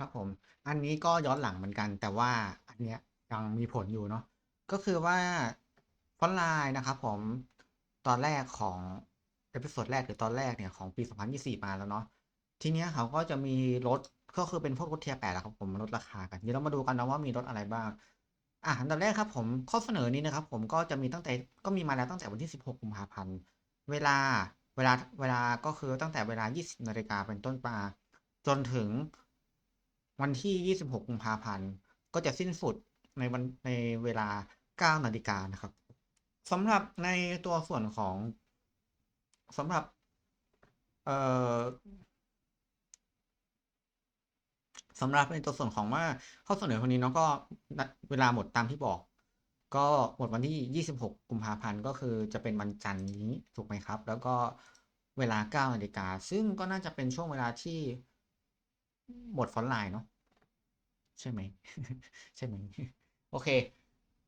ครับผม อันนี้ก็ย้อนหลังเหมือนกัน แต่ว่าอันเนี้ยยังมีผลอยู่เนาะก็คือว่าฟอนต์ไลน์นะครับผมตอนแรกของเอพิโซดแรกหรือตอนแรกเนี่ยของปี 2024 มาแล้วเนาะทีเนี้ยเขาก็จะมีรถก็คือเป็นพวกรถเทียร์แปดอะครับผมลดราคากันเดี๋ยวเรามาดูกันนะว่ามีรถอะไรบ้างอะอันดับแรกครับผมข้อเสนอนี้นะครับ ผมก็จะมีตั้งแต่ก็มีมาแล้วตั้งแต่วันที่ 16 กุมภาพันธ์เวลาเวลาเวลาก็คือตั้งแต่เวลา 20 นาฬิกาเป็นต้นมาจนถึง วันที่ 26 กุมภาพันธ์ ก็จะสิ้นสุดในวันในเวลา 9 นาฬิกานะครับสำหรับในตัวส่วนของสำหรับเอ่อสำหรับในตัวส่วนของว่าข้อเสนอคนนี้เนาะก็เวลาหมดตามที่บอก ก็หมดวันที่ 26 กุมภาพันธ์ก็คือจะเป็นวันจันทร์นี้ถูกไหมครับ แล้วก็เวลา9นาฬิกาซึ่งก็น่าจะเป็นช่วงเวลาที่หมดฟอนไลน์เนาะ ใช่ไหมใช่ไหมโอเค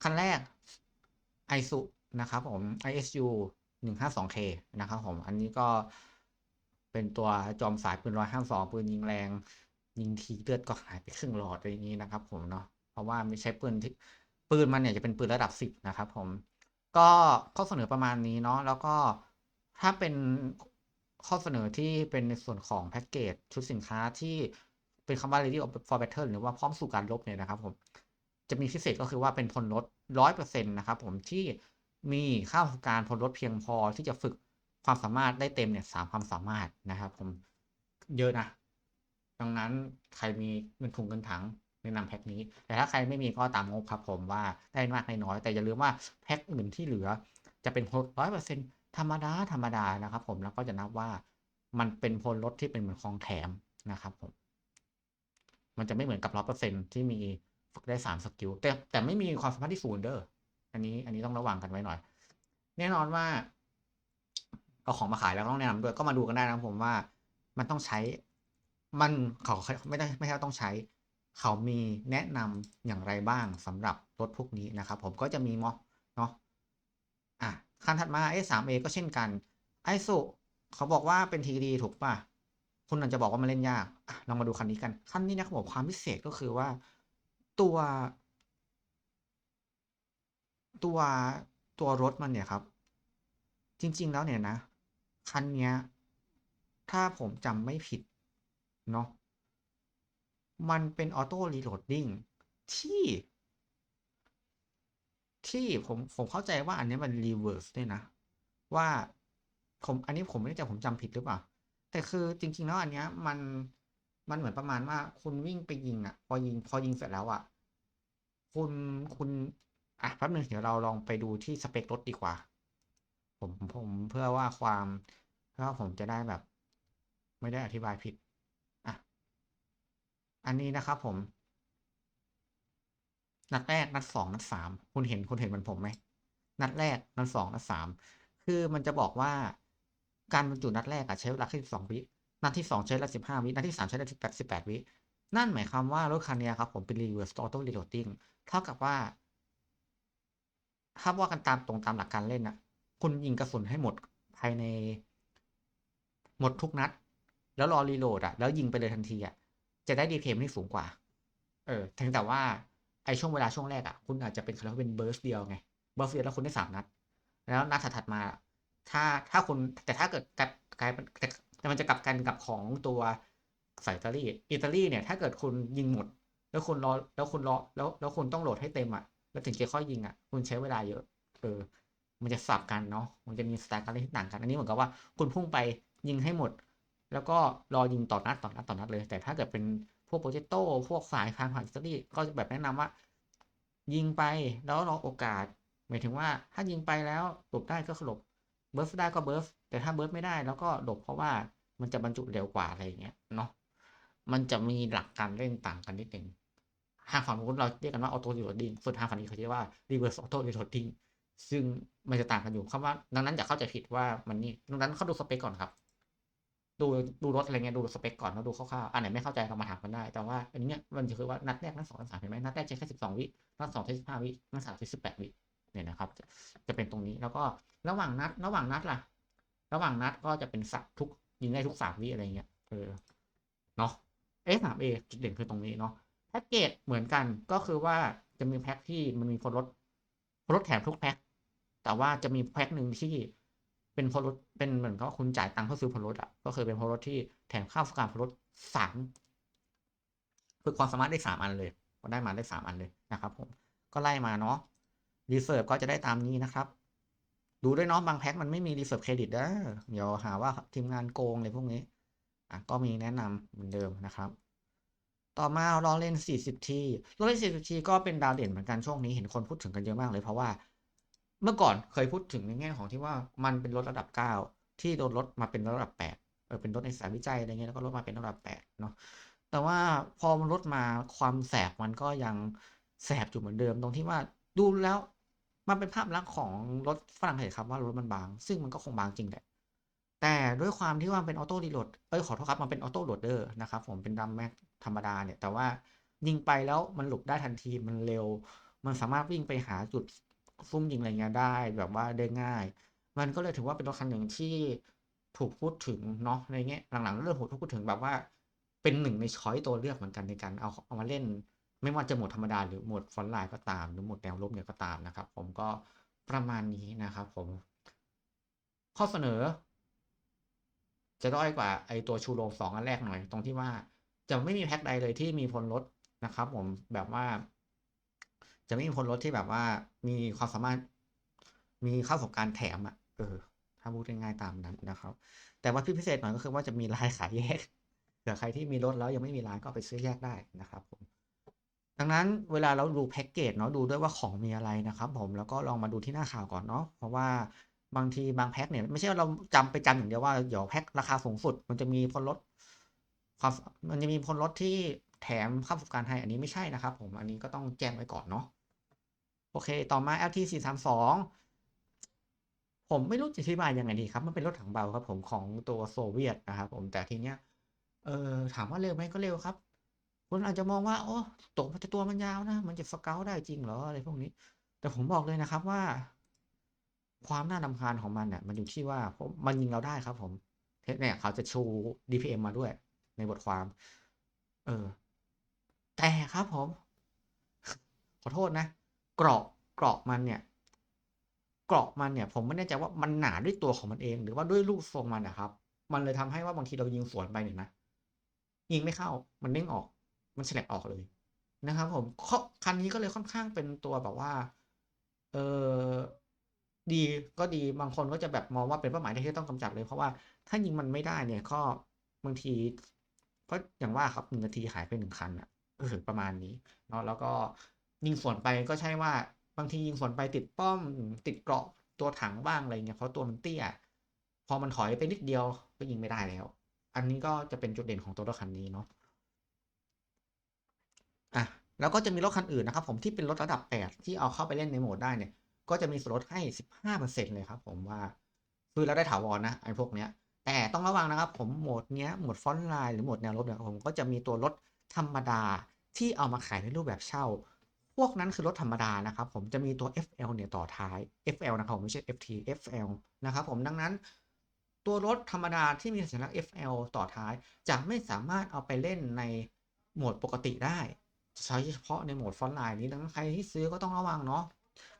คันแรก iSu นะครับผม ISU 152K นะครับผม อันนี้ก็เป็นตัวจอมสายปืน152ปืนยิงแรง ยิงทีเลือดก็หายไปครึ่งหลอดอะไรอย่างนี้นะครับผมเนาะเพราะว่าไม่ใช่ปืนที่ปืนมันเนี่ยจะเป็นปืนระดับ10นะครับผม ก็ข้อเสนอประมาณนี้เนาะแล้วก็ถ้าเป็นข้อเสนอที่เป็นในส่วนของแพ็กเกจชุดสินค้าที่ เป็นคำว่า ready for battle หรือว่าพร้อมสู่การรบเนี่ยนะครับผมจะมีพิเศษก็คือว่าเป็นพลรถร้อยเปอร์เซ็นต์นะครับผมที่มีค่าประสบการพลรถเพียงพอที่จะฝึกความสามารถได้เต็มเนี่ยสามความสามารถนะครับ ผมเยอะนะดังนั้นใครมีเงินถุงเงินถังแนะนำแพ็คนี้ แต่ถ้าใครไม่มีก็ตามงบครับผมว่าได้มากได้น้อย แต่อย่าลืมว่าแพ็คอื่นที่เหลือ จะเป็นพลร้อยเปอร์เซ็นต์ธรรมดาธรรมดานะครับ ผมแล้วก็จะนับว่ามันเป็นพลรถที่เป็นเหมือนของแถมนะครับผม มันจะไม่เหมือนกับร้อยเปอร์เซ็นที่มีฝึกได้สามสกิลแต่แต่ไม่มีความสามารถที่ศูนย์เด้ออันนี้อันนี้ต้องระวังกันไว้หน่อย แน่นอนว่าเอาของมาขายแล้วต้องแนะนำด้วยก็มาดูกันได้นะผมว่ามันต้องใช้มันเขาไม่ได้ไม่ใช่ต้องใช้ เขามีแนะนำอย่างไรบ้างสำหรับรถพวกนี้นะครับ ผมก็จะมีมอเนาะอะคันถัดมา S3A ก็เช่นกันไอสุเขาบอกว่าเป็นทีดีถูกป่ะ คุณอาจจะบอกว่ามันเล่นยากลองมาดูคันนี้กัน คันนี้นะครับผมความพิเศษก็คือว่าตัว ตัวตัวรถมันเนี่ยครับ จริง ๆ แล้วเนี่ยนะ คันเนี้ย ถ้าผมจำไม่ผิดเนาะมันเป็นออโต้รีโหลดดิ้งที่ที่ผมผมเข้าใจว่าอันนี้มันรีเวิร์สด้วยนะ ว่าผมอันนี้ผมไม่แน่ใจผมจำผิดหรือเปล่า แต่คือจริง ๆ แล้วอันเนี้ย มันมันเหมือนประมาณว่า คุณวิ่งไปยิงอะ พอยิงพอยิงเสร็จแล้วอะ คุณคุณอะแป๊บนึงเดี๋ยวเราลองไปดูที่สเปครถดีกว่า ผมผมเพื่อว่าความเพื่อผมจะได้แบบ ไม่ได้อธิบายผิดอะอันนี้นะครับผม นัดแรกนัดสองนัดสามคุณเห็นคุณเห็นเหมือนผมไหมนัดแรกนัดสองนัดสามคือมันจะบอกว่า การบรรจุนัดแรกอะใช้เวลาแค่สิบสองวิ นัดที่สองใช้เวลาสิบห้าวิ นัดที่สามใช้เวลาสิบแปดสิบแปดวิ นั่นหมายความว่ารถคันนี้ครับผมเป็น reverse auto reloading เท่ากับว่า ถ้าว่ากันตามตรงตามหลักการเล่นนะคุณยิงกระสุนให้หมดภายใน หมดทุกนัด แล้วรอรีโหลดอะแล้วยิงไปเลยทันทีอะจะได้ดีเพมที่สูงกว่า เออถึงแต่ว่าไอช่วงเวลาช่วงแรกอะคุณอาจจะเป็นเขาเรียกว่าเป็นเบิร์สเดียวไง เบิร์สเดียวแล้วคุณได้สามนัด แล้วนัดถัดมา ถ้าถ้าคุณแต่ถ้าเกิดกลายกลายแต่มันจะกลับกันกับของตัวสายอิตาลีอิตาลีเนี่ยถ้าเกิดคุณยิงหมด แล้วคุณรอแล้วคุณรอแล้วแล้วคุณต้องโหลดให้เต็มอะแล้วถึงจะค่อยยิงอะ คุณใช้เวลาเยอะเออมันจะสับกันเนาะมันจะมีสไตล์การเล่นที่ต่างกันอันนี้เหมือนกับว่าคุณพุ่งไปยิงให้หมด แล้วก็รอยิงต่อนัดต่อนัดต่อนัดเลย แต่ถ้าเกิดเป็นพวกโปรเจโต้พวกสายทางผ่านอิตาลีก็จะแบบแนะนำว่า ยิงไปแล้วรอโอกาส หมายถึงว่าถ้ายิงไปแล้วหลบได้ก็หลบ เบิร์สได้ก็เบิร์สแต่ถ้าเบิร์สไม่ได้แล้วก็หลบเพราะว่ามันจะบรรจุเร็วกว่าอะไรอย่างเงี้ยเนาะมันจะมีหลักการเล่นต่างกันนิดนึงทางฝั่งนู้นเราเรียกกันว่าออโต้รีโหลดดิ้งส่วนทางฝั่งนี้เขาเรียกว่า reverse auto reloading ซึ่งมันจะต่างกันอยู่คำว่า ดังนั้นอย่าเข้าใจผิดว่ามันนี่ดังนั้นเขาดูสเปคก่อนครับ ดูดูรถอะไรเงี้ยดูสเปคก่อนแล้วดูคร่าวๆอันไหนไม่เข้าใจเรามาถามกันได้ แต่ว่าอันนี้มันจะคือว่านัดแรกนัดสองนัดสามเห็นไหมนัดแรกใช้แค่สิบสองวินัดสองใช้สิบห้าวินัดสามใช้สิบแปดวิเนี่ยนะครับ จะจะเป็นตรงนี้แล้วก็ ระหว่างนัด ระหว่างนัดล่ะ ระหว่างนัดก็จะเป็นสักทุกยิงได้ทุกสามวิอะไรเงี้ยเออเนาะ S3A จุดเด่นคือตรงนี้เนาะแพ็กเกจเหมือนกันก็คือว่าจะมีแพ็กที่มันมีโพลดโพลดแถมทุกแพ็กแต่ว่าจะมีแพ็กหนึ่งที่เป็นโพลดเป็นเหมือนกับคุณจ่ายตังค์เพื่อซื้อโพลดอะก็คือเป็นโพลดที่แถมข้าวสการโพลดสามฝึกความสามารถได้สามอันเลย ก็ได้มาได้สามอันเลยนะครับ ผมก็ไล่มาเนาะรีเซิร์ฟก็จะได้ตามนี้นะครับ ดูด้วยเนาะบางแพ็คมันไม่มีรีเซิร์ฟเครดิตนะเดี๋ยวหาว่าทีมงานโกงเลยพวกนี้อะก็มีแนะนำเหมือนเดิมนะครับ ต่อมาลอเล่น 40 ทีลอเล่น 40 ทีก็เป็นดาวเด่นเหมือนกันช่วงนี้เห็นคนพูดถึงกันเยอะมากเลยเพราะว่า เมื่อก่อนเคยพูดถึงในแง่ของที่ว่ามันเป็นรถระดับ 9 ที่โดนลดมาเป็นระดับ 8เออเป็นรถในสายวิจัยอะไรเงี้ยแล้วก็ลดมาเป็นระดับ 8 เนาะแต่ว่าพอมันลดมาความแสบมันก็ยังแสบอยู่เหมือนเดิมตรงที่ว่าดูแล้ว มันเป็นภาพลักษณ์ของรถฝรั่งเศสครับว่ารถมันบาง ซึ่งมันก็คงบางจริงแหละแต่ด้วยความที่ว่าเป็นออโต้รีโหลดเอ้ยขอโทษครับมันเป็นออโต้โหลดเดอร์นะครับผมเป็นดัมแม็กธรรมดาเนี่ย แต่ว่ายิงไปแล้วมันหลบได้ทันทีมันเร็ว มันสามารถวิ่งไปหาจุดซุ่มยิงอะไรเงี้ยได้แบบว่าได้ง่าย มันก็เลยถือว่าเป็นรถคันหนึ่งที่ถูกพูดถึงเนาะในเงี้ยหลังๆเริ่มถูกพูดถึงแบบว่าเป็นหนึ่งในช้อยตัวเลือกเหมือนกันในการเอาเอามาเล่น ไม่ว่าจะหมดธรรมดาหรือหมดฟอนต์ไลน์ก็ตาม หรือหมดแนวลบเนี่ยก็ตามนะครับ ผมก็ประมาณนี้นะครับผม ข้อเสนอ จะด้อยกว่าไอตัวชูโรงสองอันแรกหน่อย ตรงที่ว่าจะไม่มีแพ็คใดเลยที่มีพลลดนะครับ ผมแบบว่า จะไม่มีพลลดที่แบบว่า มีความสามารถ มีข้าวสงการแถมอะเออ ถ้าพูดง่ายๆตามนั้นนะครับ แต่ว่าพิเศษหน่อยก็คือว่าจะมีลายขายแยกเผื่อใครที่มีรถแล้วยังไม่มีร้านก็ไปซื้อแยกได้นะครับผม ดังนั้นเวลาเราดูแพ็กเกจเนาะดูด้วยว่าของมีอะไรนะครับ ผมแล้วก็ลองมาดูที่หน้าข่าวก่อนเนาะเพราะว่าบางทีบางแพ็กเนี่ยไม่ใช่ว่าเราจำไปจำอย่างเดียวว่าเดี๋ยวแพ็คราคาสูงสุด มันจะมีพลลดความมันจะมีพลลดที่แถมค่าประสบการณ์ให้อันนี้ไม่ใช่นะครับ ผมอันนี้ก็ต้องแจ้งไว้ก่อนเนาะโอเค ต่อมา LT 4 3 2ผมไม่รู้จะอธิบายยังไงดีครับ มันเป็นรถถังเบาครับ ผมของตัวโซเวียตนะครับ ผมแต่ทีเนี้ยเออถามว่าเร็วไหมก็เร็วครับ คุณอาจจะมองว่า โอ้ตัวมันจะตัวมันยาวนะ มันจะสเกลได้จริงเหรออะไรพวกนี้ แต่ผมบอกเลยนะครับว่า ความน่ารำคาญของมันเนี่ยมันอยู่ที่ว่ามมันยิงเราได้ครับ ผมเนี่ยเขาจะชู DPM มาด้วย ในบทความ เออ แต่ครับผม ขอโทษนะ เกราะเกราะมันเนี่ยเกราะมันเนี่ย ผมไม่แน่ใจว่ามันหนาด้วยตัวของมันเอง หรือว่าด้วยรูปทรงมันนะครับ มันเลยทำให้ว่าบางทีเรายิงสวนไปเนี่ยนะยิงไม่เข้า มันเด้งออก มันแฉลบออกเลยนะครับผมคันนี้ก็เลยค่อนข้างเป็นตัวแบบว่า เออดีก็ดีบางคนก็จะแบบมองว่าเป็นเป้าหมายที่ต้องกำจัดเลย เพราะว่าถ้ายิงมันไม่ได้เนี่ยก็บางทีก็อย่างว่าครับหนึ่งนาทีหายไปหนึ่งคันอะอประมาณนี้เนาะแล้วก็ยิงสวนไปก็ใช่ว่าบางทียิงสวนไปติดป้อมติดเกราะตัวถังบ้างอะไรเงี้ยเพราะตัวมันเตี้ย พอมันถอยไปนิดเดียวก็ยิงไม่ได้แล้ว อันนี้ก็จะเป็นจุดเด่นของตัวรถคันนี้เนาะ แล้วก็จะมีรถคันอื่นนะครับผมที่เป็นรถระดับแปดที่เอาเข้าไปเล่นในโหมดได้เนี่ย ก็จะมีส่วนลดให้สิบห้าเลยครับผมว่า คือเราได้ถาวรนะไอ้พวกเนี้ย แต่ต้องระวังนะครับผมโหมดเนี้ยโหมดฟอนต์ไลน์หรือโหมดแนวลบเนี่ยผมก็จะมีตัวรถธรรมดาที่เอามาขายในรูปแบบเช่า พวกนั้นคือรถธรรมดานะครับผมจะมีตัว FL เนี่ยต่อท้าย FL นะครับผมไม่ใช่ FT FL นะครับผมดังนั้นตัวรถธรรมดาที่มีสัญลักษณ์ FL ต่อท้าย จะไม่สามารถเอาไปเล่นในโหมดปกติได้ ใช้เฉพาะในโหมดฟอนต์ไลน์นี้ดังนั้นใครที่ซื้อก็ต้องระวังเนาะ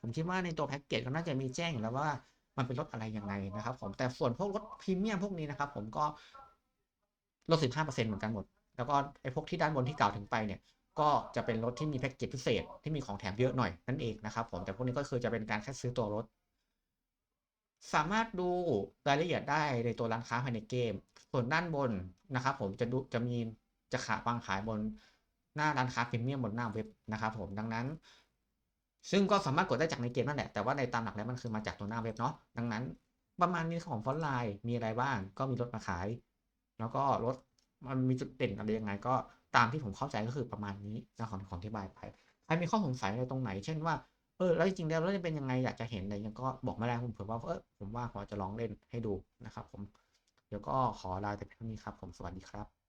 ผมคิดว่าในตัวแพ็กเกจก็น่าจะมีแจ้งอยู่แล้วว่ามันเป็นรถอะไรยังไงนะครับ ผมแต่ส่วนพวกรถพรีเมียมพวกนี้นะครับ ผมก็ลดสิบห้าเปอร์เซ็นต์เหมือนกันหมด แล้วก็ไอ้พวกที่ด้านบนที่กล่าวถึงไปเนี่ย ก็จะเป็นรถที่มีแพ็กเกจพิเศษที่มีของแถมเยอะหน่อยนั่นเองนะครับ ผมแต่พวกนี้ก็คือจะเป็นการแค่ซื้อตัวรถ สามารถดูรายละเอียดได้ในตัวร้านค้าภายในเกม ส่วนด้านบนนะครับ ผมจะดูจะมีจะขาวางขายบน หน้าร้านค้าพรีเมียมบนหน้าเว็บนะครับผมดังนั้น ซึ่งก็สามารถกดได้จากในเกมนั่นแหละแต่ว่าในตามหลักแล้วมันคือมาจากตัวหน้าเว็บเนาะดังนั้น ประมาณนี้ของฟอนต์ไลน์มีอะไรบ้าง ก็มีรถมาขาย แล้วก็รถมันมีจุดเด่นอะไรยังไง ก็ตามที่ผมเข้าใจก็คือประมาณนี้นะของของที่บายไปใครมีข้อสงสัยอะไรตรงไหน เช่นว่าเออแล้วจริงๆแล้วแล้วจะเป็นยังไงอยากจะเห็นอะไรยังก็บอกมาได้ผมเผื่อว่าเออผมว่าพอจะลองเล่นให้ดูนะครับผมเดี๋ยวก็ขอลาแต่เพียงนี้ครับ ผมสวัสดีครับ